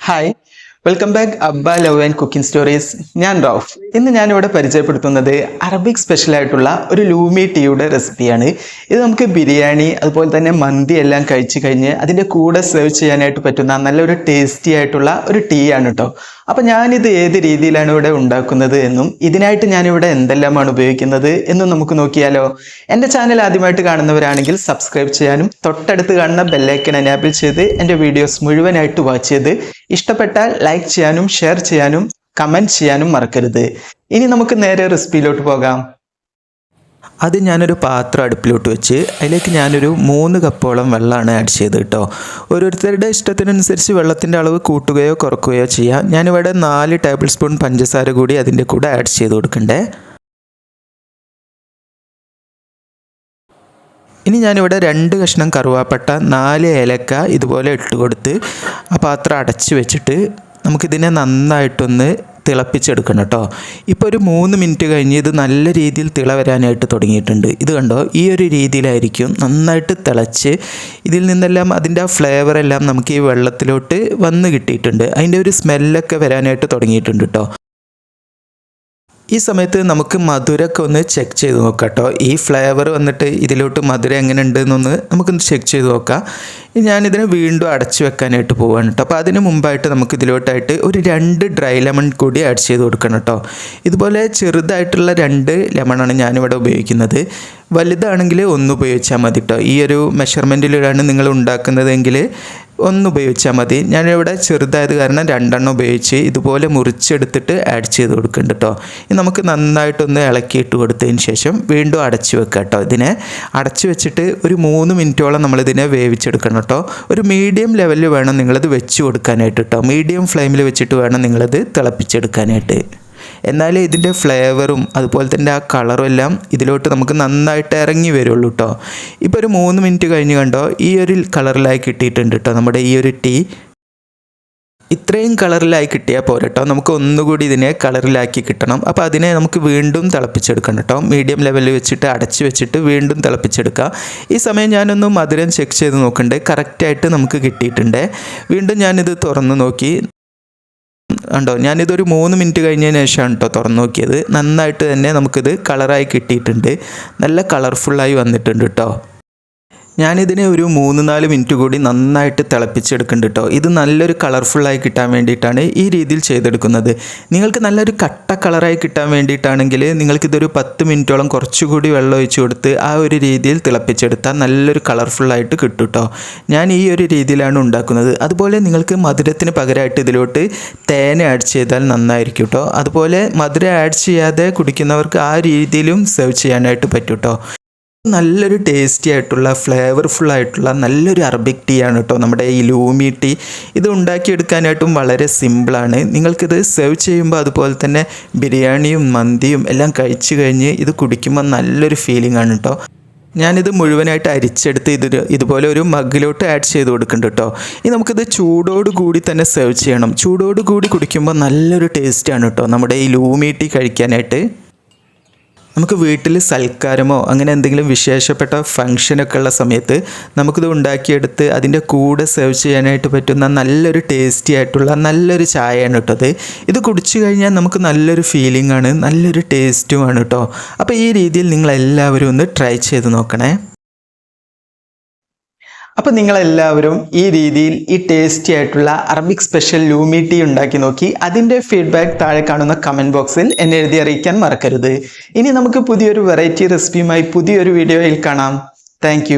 Hi welcome back Abba love and cooking stories ഞാൻ റൌഫ്. ഇന്ന് ഞാനിവിടെ പരിചയപ്പെടുത്തുന്നത് അറബിക് സ്പെഷ്യൽ ആയിട്ടുള്ള ഒരു ലൂമി ടീയുടെ റെസിപ്പിയാണ് ഇത് നമുക്ക് ബിരിയാണി അതുപോലെ തന്നെ മന്തി എല്ലാം കഴിച്ചു കഴിഞ്ഞ് അതിന്റെ കൂടെ സെർവ് ചെയ്യാനായിട്ട് പറ്റുന്ന നല്ലൊരു ടേസ്റ്റി ആയിട്ടുള്ള ഒരു ടീ ആണ് കേട്ടോ അപ്പം ഞാനിത് ഏത് രീതിയിലാണ് ഇവിടെ ഉണ്ടാക്കുന്നത് എന്നും ഇതിനായിട്ട് ഞാനിവിടെ എന്തെല്ലാമാണ് ഉപയോഗിക്കുന്നത് എന്നും നമുക്ക് നോക്കിയാലോ. എന്റെ ചാനൽ ആദ്യമായിട്ട് കാണുന്നവരാണെങ്കിൽ സബ്സ്ക്രൈബ് ചെയ്യാനും തൊട്ടടുത്ത് കാണുന്ന ബെല്ലൈക്കൺ എനാബിൾ ചെയ്ത് എന്റെ വീഡിയോസ് മുഴുവനായിട്ട് വാച്ച് ചെയ്ത് ഇഷ്ടപ്പെട്ടാൽ ലൈക്ക് ചെയ്യാനും ഷെയർ ചെയ്യാനും കമന്റ് ചെയ്യാനും മറക്കരുത്. ഇനി നമുക്ക് നേരെ റെസിപ്പിയിലോട്ട് പോകാം. അത് ഞാനൊരു പാത്രം അടുപ്പിലോട്ട് വെച്ച് അതിലേക്ക് ഞാനൊരു മൂന്ന് കപ്പോളം വെള്ളമാണ് ആഡ് ചെയ്ത് കേട്ടോ. ഓരോരുത്തരുടെ ഇഷ്ടത്തിനനുസരിച്ച് വെള്ളത്തിന്റെ അളവ് കൂട്ടുകയോ കുറക്കുകയോ ചെയ്യാം. ഞാനിവിടെ നാല് ടേബിൾ സ്പൂൺ പഞ്ചസാര കൂടി അതിന്റെ കൂടെ ആഡ് ചെയ്ത് കൊടുക്കണ്ടേ. ഇനി ഞാനിവിടെ രണ്ട് കഷ്ണം കറുവാപ്പട്ട നാല് ഏലക്ക ഇതുപോലെ ഇട്ട് കൊടുത്ത് ആ പാത്രം അടച്ച് വെച്ചിട്ട് നമുക്കിതിനെ നന്നായിട്ടൊന്ന് തിളപ്പിച്ചെടുക്കണം കേട്ടോ. ഇപ്പോൾ ഒരു മൂന്ന് മിനിറ്റ് കഴിഞ്ഞ് ഇത് നല്ല രീതിയിൽ തിള വരാനായിട്ട് തുടങ്ങിയിട്ടുണ്ട്. ഇത് കണ്ടോ? ഈ ഒരു രീതിയിലായിരിക്കും നന്നായിട്ട് തിളച്ച് ഇതിൽ നിന്നെല്ലാം അതിന്റെ ആ ഫ്ലേവറെല്ലാം നമുക്ക് ഈ വെള്ളത്തിലോട്ട് വന്ന് കിട്ടിയിട്ടുണ്ട്. അതിന്റെ ഒരു സ്മെല്ലൊക്കെ വരാനായിട്ട് തുടങ്ങിയിട്ടുണ്ട് കേട്ടോ. ഈ സമയത്ത് നമുക്ക് മധുരമൊക്കെ ഒന്ന് ചെക്ക് ചെയ്ത് നോക്കാം കേട്ടോ ഈ ഫ്ലേവർ വന്നിട്ട് ഇതിലോട്ട് മധുരം എങ്ങനെ ഉണ്ടെന്നൊന്ന് നമുക്കൊന്ന് ചെക്ക് ചെയ്ത് നോക്കാം. ഞാനിതിനെ വീണ്ടും അടച്ചു വെക്കാനായിട്ട് പോവാണ് കേട്ടോ. അപ്പോൾ അതിന് മുമ്പായിട്ട് നമുക്ക് ഇതിലോട്ടായിട്ട് ഒരു രണ്ട് ഡ്രൈ ലെമൺ കൂടി ആഡ് ചെയ്ത് കൊടുക്കണം കേട്ടോ. ഇതുപോലെ ചെറുതായിട്ടുള്ള രണ്ട് ലെമണാണ് ഞാനിവിടെ ഉപയോഗിക്കുന്നത്. വലുതാണെങ്കിൽ ഒന്ന് ഉപയോഗിച്ചാൽ മതി കേട്ടോ. ഈ ഒരു മെഷർമെന്റിലാണ് നിങ്ങൾ ഉണ്ടാക്കുന്നതെങ്കിൽ ഒന്ന് ഉപയോഗിച്ചാൽ മതി. ഞാനിവിടെ ചെറുതായത് കാരണം രണ്ടെണ്ണം ഉപയോഗിച്ച് ഇതുപോലെ മുറിച്ചെടുത്തിട്ട് ആഡ് ചെയ്ത് കൊടുക്കുന്നുണ്ട് കേട്ടോ ഇനി നമുക്ക് നന്നായിട്ടൊന്ന് ഇളക്കിയിട്ട് കൊടുത്തതിന് ശേഷം വീണ്ടും അടച്ചു വെക്കാം കേട്ടോ ഇതിനെ. അടച്ചു വെച്ചിട്ട് ഒരു മൂന്ന് മിനിറ്റോളം നമ്മളിതിനെ വേവിച്ചെടുക്കണം കേട്ടോ ഒരു മീഡിയം ലെവലിൽ വേണം നിങ്ങളിത് വെച്ച് കൊടുക്കാനായിട്ട് കേട്ടോ മീഡിയം ഫ്ലെയിമിൽ വെച്ചിട്ട് വേണം നിങ്ങളിത് തിളപ്പിച്ചെടുക്കാനായിട്ട്. എന്നാൽ ഇതിന്റെ ഫ്ലേവറും അതുപോലെ തന്നെ ആ കളറും എല്ലാം ഇതിലോട്ട് നമുക്ക് നന്നായിട്ട് ഇറങ്ങി വരുള്ളൂ കേട്ടോ ഇപ്പോൾ ഒരു മൂന്ന് മിനിറ്റ് കഴിഞ്ഞ് കണ്ടോ ഈ ഒരു കളറിലായി കിട്ടിയിട്ടുണ്ട് കേട്ടോ നമ്മുടെ ഈ ഒരു ടീ. ഇത്രയും കളറിലായി കിട്ടിയാൽ പോരെ കേട്ടോ നമുക്ക് ഒന്നുകൂടി ഇതിനെ കളറിലാക്കി കിട്ടണം. അപ്പോൾ അതിനെ നമുക്ക് വീണ്ടും തിളപ്പിച്ചെടുക്കണം കേട്ടോ മീഡിയം ലെവലിൽ വെച്ചിട്ട് അടച്ച് വെച്ചിട്ട് വീണ്ടും തിളപ്പിച്ചെടുക്കുക. ഈ സമയം ഞാനൊന്ന് മധുരം ചെക്ക് ചെയ്ത് നോക്കണ്ടേ. കറക്റ്റായിട്ട് നമുക്ക് കിട്ടിയിട്ടുണ്ട്. വീണ്ടും ഞാനിത് തുറന്ന് നോക്കി. ഉണ്ടോ? ഞാനിതൊരു മൂന്ന് മിനിറ്റ് കഴിഞ്ഞതിന് ശേഷമാണ് കേട്ടോ തുറന്നു നോക്കിയത്. നന്നായിട്ട് തന്നെ നമുക്കിത് കളറായി കിട്ടിയിട്ടുണ്ട്. നല്ല കളർഫുള്ളായി വന്നിട്ടുണ്ട് കേട്ടോ ഞാനിതിനെ ഒരു മൂന്ന് നാല് മിനിറ്റ് കൂടി നന്നായിട്ട് തിളപ്പിച്ചെടുക്കുന്നുണ്ട് കേട്ടോ ഇത് നല്ലൊരു കളർഫുള്ളായി കിട്ടാൻ വേണ്ടിയിട്ടാണ് ഈ രീതിയിൽ ചെയ്തെടുക്കുന്നത്. നിങ്ങൾക്ക് നല്ലൊരു കട്ട കളറായി കിട്ടാൻ വേണ്ടിയിട്ടാണെങ്കിൽ നിങ്ങൾക്കിതൊരു പത്ത് മിനിറ്റോളം കുറച്ചുകൂടി വെള്ളം ഒഴിച്ച് കൊടുത്ത് ആ ഒരു രീതിയിൽ തിളപ്പിച്ചെടുത്താൽ നല്ലൊരു കളർഫുള്ളായിട്ട് കിട്ടും കേട്ടോ ഞാൻ ഈ ഒരു രീതിയിലാണ് ഉണ്ടാക്കുന്നത്. അതുപോലെ നിങ്ങൾക്ക് മധുരത്തിന് പകരമായിട്ട് ഇതിലോട്ട് തേന ആഡ് ചെയ്താൽ നന്നായിരിക്കും കേട്ടോ അതുപോലെ മധുരം ആഡ് ചെയ്യാതെ കുടിക്കുന്നവർക്ക് ആ രീതിയിലും സെർവ് ചെയ്യാനായിട്ട് പറ്റും കേട്ടോ നല്ലൊരു ടേസ്റ്റി ആയിട്ടുള്ള ഫ്ലേവർഫുൾ ആയിട്ടുള്ള നല്ലൊരു അറബിക് ടീ ആണ് കേട്ടോ നമ്മുടെ ഈ ലൂമി ടീ ഇത് ഉണ്ടാക്കിയെടുക്കാനായിട്ടും വളരെ സിമ്പിളാണ് നിങ്ങൾക്കിത് സെർവ് ചെയ്യുമ്പോൾ അതുപോലെ തന്നെ ബിരിയാണിയും മന്തിയും എല്ലാം കഴിച്ചു കഴിഞ്ഞ് ഇത് കുടിക്കുമ്പോൾ നല്ലൊരു ഫീലിംഗ് ആണ് കേട്ടോ ഞാനിത് മുഴുവനായിട്ട് അരിച്ചെടുത്ത് ഇത് ഇതുപോലെ ഒരു മഗ്ഗിലോട്ട് ആഡ് ചെയ്ത് കൊടുക്കുന്നുണ്ട് കേട്ടോ ഇനി നമുക്കിത് ചൂടോട് കൂടി തന്നെ സെർവ് ചെയ്യണം. ചൂടോട് കൂടി കുടിക്കുമ്പോൾ നല്ലൊരു ടേസ്റ്റാണ് കേട്ടോ നമ്മുടെ ഈ ലൂമി ടീ കഴിക്കാനായിട്ട്. നമുക്ക് വീട്ടിൽ സൽക്കാരമോ അങ്ങനെ എന്തെങ്കിലും വിശേഷപ്പെട്ട ഫംഗ്ഷനൊക്കെ ഉള്ള സമയത്ത് നമുക്കിത് ഉണ്ടാക്കിയെടുത്ത് അതിന്റെ കൂടെ സെർവ് ചെയ്യാനായിട്ട് പറ്റുന്ന നല്ലൊരു ടേസ്റ്റി ആയിട്ടുള്ള നല്ലൊരു ചായയാണ് കേട്ടോ അത്. ഇത് കുടിച്ചു കഴിഞ്ഞാൽ നമുക്ക് നല്ലൊരു ഫീലിംഗ് ആണ് നല്ലൊരു ടേസ്റ്റുമാണ് കേട്ടോ. അപ്പോൾ ഈ രീതിയിൽ നിങ്ങൾ എല്ലാവരും ഒന്ന് ട്രൈ ചെയ്ത് നോക്കണേ. അപ്പോൾ നിങ്ങളെല്ലാവരും ഈ രീതിയിൽ ഈ ടേസ്റ്റി ആയിട്ടുള്ള അറബിക് സ്പെഷ്യൽ ലൂമി ടീ ഉണ്ടാക്കി നോക്കി. അതിന്റെ ഫീഡ്ബാക്ക് താഴെ കാണുന്ന കമന്റ് ബോക്സിൽ എന്നെ എഴുതി അറിയിക്കാൻ മറക്കരുത്. ഇനി നമുക്ക് പുതിയൊരു വെറൈറ്റി റെസിപ്പിയുമായി പുതിയൊരു വീഡിയോയിൽ കാണാം. താങ്ക്